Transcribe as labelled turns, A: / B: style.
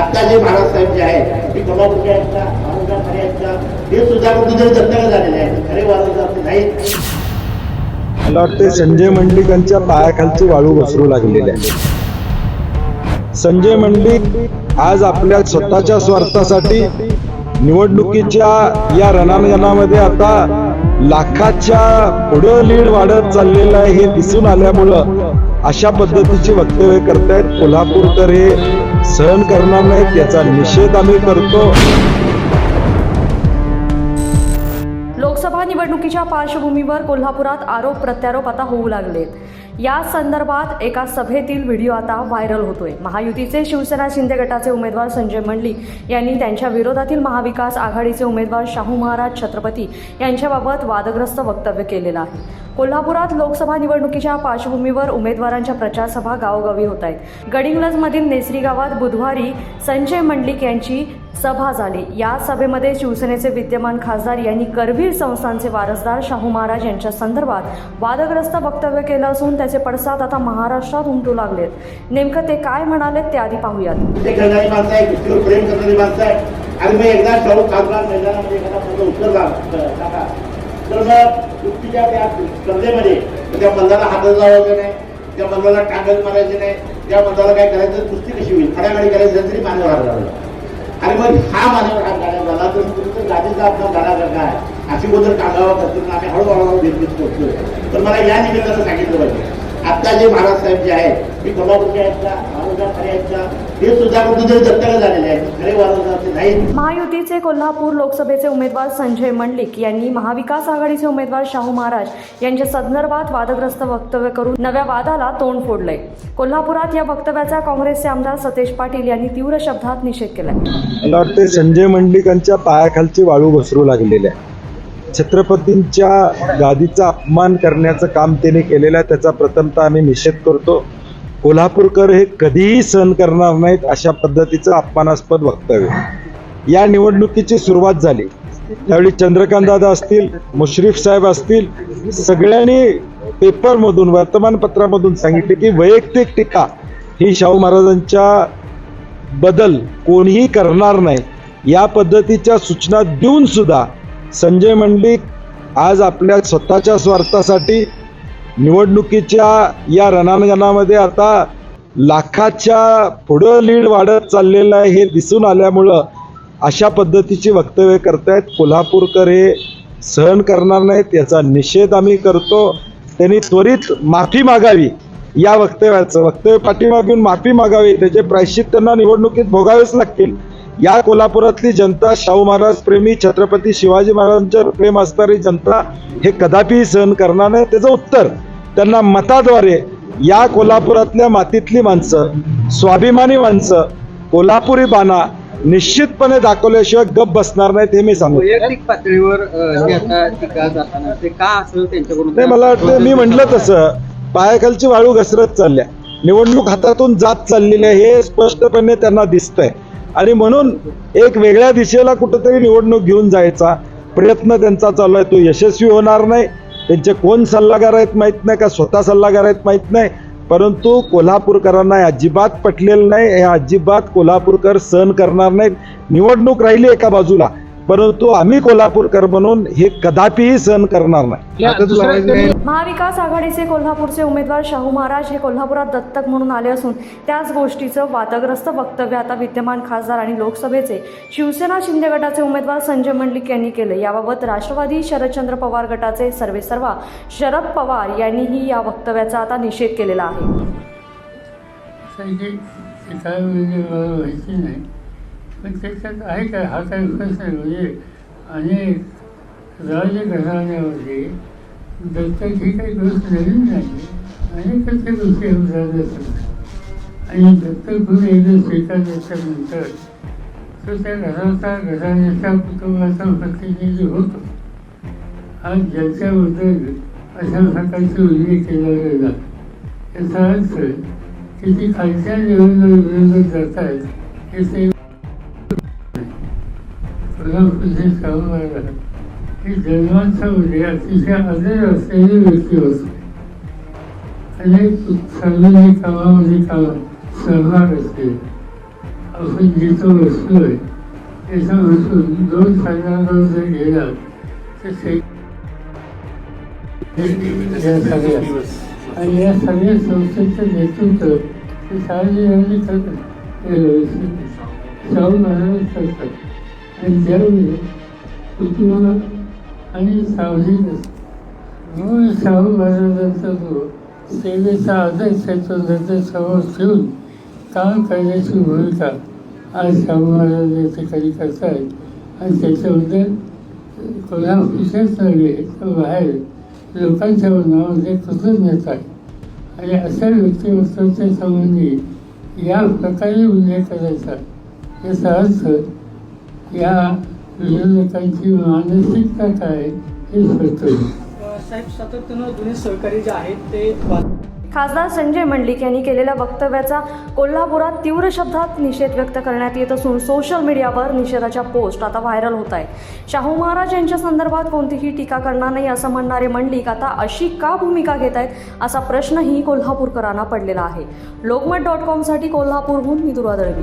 A: आता जे महाराज साहेब जे आहेत ते कोल्हापूरचे आहेत का महाराज खरे आहेत का हे सुद्धा कुठेतरी दत्तक झालेले आहेत. खरे वारस नाहीत
B: मला वाटते संजय मंडिकांच्या पायाखालची वाळू घसरू लागलेली आहे. संजय मंडिक आज आपल्या स्वतःच्या स्वार्थासाठी निवडणुकीच्या या रणांगणामध्ये आता लाखाच्या पुढं लीड वाढत चाललेलं आहे हे दिसून आल्यामुळं अशा पद्धतीची वक्तव्य करतायत कोल्हापूरकर हे सहन करणार नाहीत याचा निषेध आम्ही करतो.
C: लोकसभा निवडणुकीच्या पार्श्वभूमीवर कोल्हापुरात आरोप प्रत्यारोप आता होऊ लागलेत. या संदर्भात एका सभेतील व्हिडिओ आता व्हायरल होतोय. महायुतीचे शिवसेना शिंदे गटाचे उमेदवार संजय मंडलिक यांनी त्यांच्या विरोधातील महाविकास आघाडीचे उमेदवार शाहू महाराज छत्रपती यांच्याबाबत वादग्रस्त वक्तव्य केलेलं आहे. कोल्हापुरात लोकसभा निवडणुकीच्या पार्श्वभूमीवर उमेदवारांच्या प्रचारसभा गावोगावी होत आहेत. गडिंग्लजमधील नेसरी गावात बुधवारी संजय मंडलिक यांची सभा झाली. या सभेमध्ये शिवसेनेचे विद्यमान खासदार यांनी करवीर संस्थांचे वारसदार शाहू महाराज यांच्या संदर्भात वादग्रस्त वक्तव्य केलं असून त्याचे पडसाद आता महाराष्ट्रात उमटू लागलेत. नेमकं ते काय म्हणाले ते आधी पाहूयात.
A: आणि एकदा शाहू खासदार मैदानामध्ये एखादा टाका तर मग युक्तीच्या त्या स्पर्धेमध्ये त्या मल्लाला लावायचं नाही त्या मल्लाला टांगल मारायचे नाही त्या मल्लाला काय करायचं कुस्ती कशी होईल? खड्यागाडी करायची तरी मान्य हात घालायचा. आणि मग हा माझ्यावर हात घालायला झाला तर तुमचं गाडीचा आपला झाला का काय अशी गोदर टांगावा करतो आम्ही हळूहळू निर्मित करतोय. तर मला या निमित्तानं सांगितलं पाहिजे. आता जे महाराज साहेब जे आहेत ते कोल्हापूरचे आहेत का महाराज खरे आहेत का हे सुद्धा कुठेतरी दत्तक झालेले आहेत. खरे
C: महायुतीचे कोल्हापूर लोकसभेचे उमेदवार संजय मंडलिक यांनी महाविकास आघाडीचे उमेदवार शाहू महाराज यांच्या संदर्भात वादग्रस्त वक्तव्य करून नव्या वादाला तोंड फोडलंय. कोल्हापुरात या वक्तव्याचा काँग्रेसचे आमदार सतेज पाटील यांनी तीव्र शब्दात निषेध केलाय.
B: मला वाटते संजय मंडलिकांच्या पायाखालची वाळू घसरू लागलेली आहे. छत्रपतींच्या गादीचा अपमान करण्याचं काम त्याने केलेलं आहे. त्याचा प्रथमतः आम्ही निषेध करतो. कोल्हापूरकर हे कधीही सहन करणार नाहीत अशा पद्धतीचं अपमानास्पद वक्तव्य. या निवडणुकीची सुरुवात झाली. त्यावेळी चंद्रकांत दादा असतील मुश्रीफ साहेब असतील सगळ्यांनी पेपरमधून वर्तमानपत्रामधून सांगितले की वैयक्तिक टीका ही शाहू महाराजांच्या बदल कोणीही करणार नाही. या पद्धतीच्या सूचना देऊन सुद्धा संजय मंडलिक आज आपल्या स्वतःच्या स्वार्थासाठी निवडणुकीच्या या रणांगणामध्ये आता लाखाच्या पुढं लीड वाढत चाललेलं आहे हे दिसून आल्यामुळं अशा पद्धतीची वक्तव्य करतायत. कोल्हापूरकर हे सहन करणार नाहीत याचा निषेध आम्ही करतो. त्यांनी त्वरित माफी मागावी या वक्तव्याचं. वक्तव्य पाठीमागून माफी मागावी. त्याचे प्रायश्चित त्यांना निवडणुकीत भोगावेच लागतील. या कोल्हापुरातली जनता शाहू महाराज प्रेमी छत्रपती शिवाजी महाराजांच्या प्रेम असणारी जनता हे कदापिही सहन करणार नाही. त्याचं उत्तर त्यांना मताद्वारे या कोल्हापुरातल्या मातीतली माणसं स्वाभिमानी माणसं कोल्हापुरी बाणा निश्चितपणे दाखवल्याशिवाय गप बसणार नाहीत हे मी सांगू
D: वैयक्तिक पातळीवर
B: नाही मला वाटतं मी म्हटलं तसं पायाखालची वाळू घसरत चालल्या. निवडणूक हातातून जात चाललेली आहे हे स्पष्टपणे त्यांना दिसतंय. आणि म्हणून एक वेगळ्या दिशेला कुठंतरी निवडणूक घेऊन जायचा प्रयत्न त्यांचा चालू आहे. तो यशस्वी होणार नाही. त्यांचे कोण सल्लागार आहेत माहीत नाही का? स्वतः सल्लागार आहेत माहीत नाही. परंतु कोल्हापूरकरांना अजिबात पटलेलं नाही. हे अजिबात कोल्हापूरकर सहन करणार नाहीत. निवडणूक राहिली एका बाजूला. परंतु आम्ही कोल्हापूरकर म्हणून हे कदापिही सहन करणार नाही.
C: महाविकास आघाडीचे कोल्हापूरचे उमेदवार शाहू महाराज हे कोल्हापुरात दत्तक म्हणून आले असून त्याच गोष्टीचं वादग्रस्त वक्तव्य आता विद्यमान खासदार आणि लोकसभेचे शिवसेना शिंदे गटाचे उमेदवार संजय मंडलिक यांनी केले याबाबत राष्ट्रवादी शरदचंद्र पवार गटाचे सर्वेसर्वा शरद पवार यांनीही या वक्तव्याचा आता निषेध केलेला आहे.
E: पण त्याच्यात आहे काय हा काही प्रश्न आहे? म्हणजे अनेक राजघराण्यामध्ये दत्तक ही काही गोष्ट नवीन नाही. अनेक अशा गोष्टी होतात असतात. आणि दत्तक घेऊन एकदा स्वीकार तो त्या घराचा घराण्याच्या कुटुंबाचा प्रतिनिधी होतो. आज ज्याच्याबद्दल अशा प्रकारचे उल्लेख केला गेला याचा अर्थ किती खालच्या लेवलला विरोधात जात आहेत हे ते कोल्हापूरचे सांगू लागला की जन्माचा उदय अतिशय आदर असलेली व्यक्ती होते. अनेक सार्वजनिक कामामध्ये काम सहभाग असते. आपण जिथं बसलो आहे तिथं बसून दोन साधारण जर गेला तर या सगळ्या. आणि या सगळ्या संस्थेचं नेतृत्व ते सार्वजनिक करतात शाहू महाराज करतात. आणि त्यावेळी आणि सावलीत असतं मूळ शाहू महाराजांचा जो सेवेचा आदर्श आहे तो समोर ठेवून काम करण्याची भूमिका आज शाहू महाराज या ठिकाणी करतायत आणि त्याच्याबद्दल कोल्हापूरच्याच नव्हे तर बाहेर लोकांच्या मनामध्ये कृतज्ञता आहे. आणि अशा व्यक्तिमत्वाच्या संबंधी या प्रकारे उल्लेख करायचा याचा अर्थ या विरोधकांची मानसिकता काय हे
F: साहेब सातत्यानं जुने सहकारी जे आहेत ते वा-
C: खासदार संजय मंडलिक यांनी केलेल्या वक्तव्याचा कोल्हापुरात तीव्र शब्दात निषेध व्यक्त करण्यात येत असून सोशल मीडियावर निषेधाच्या पोस्ट आता व्हायरल होत आहेत. शाहू महाराज यांच्या संदर्भात कोणतीही टीका करणार नाही असं म्हणणारे मंडलिक आता अशी का भूमिका घेत आहेत असा प्रश्नही कोल्हापूरकरांना पडलेला आहे. लोकमत डॉट कॉमसाठी कोल्हापूरहून मी दुर्वा दळवी.